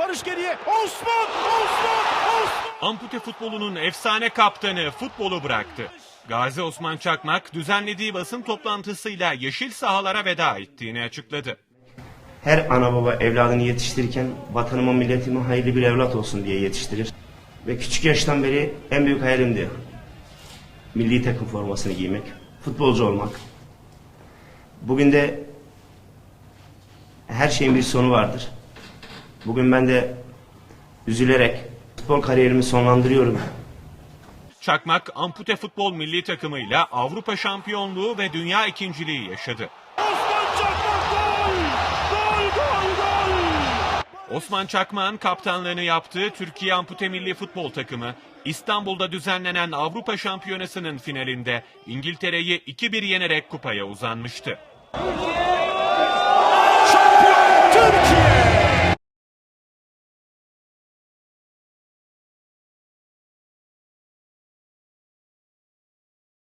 Barış geriye. Osman! Osman! Osman! Ampute futbolunun efsane kaptanı futbolu bıraktı. Gazi Osman Çakmak düzenlediği basın toplantısıyla yeşil sahalara veda ettiğini açıkladı. Her ana baba evladını yetiştirirken vatanıma milletime hayırlı bir evlat olsun diye yetiştirir. Ve küçük yaştan beri en büyük hayalimdi. Milli takım formasını giymek, futbolcu olmak. Bugün de her şeyin bir sonu vardır. Bugün ben de üzülerek futbol kariyerimi sonlandırıyorum. Çakmak ampute futbol milli takımıyla Avrupa şampiyonluğu ve dünya ikinciliği yaşadı. Osman Çakmak gol! Gol gol gol! Osman Çakmak'ın kaptanlığını yaptığı Türkiye Ampute Milli Futbol Takımı İstanbul'da düzenlenen Avrupa Şampiyonası'nın finalinde İngiltere'yi 2-1 yenerek kupaya uzanmıştı. Türkiye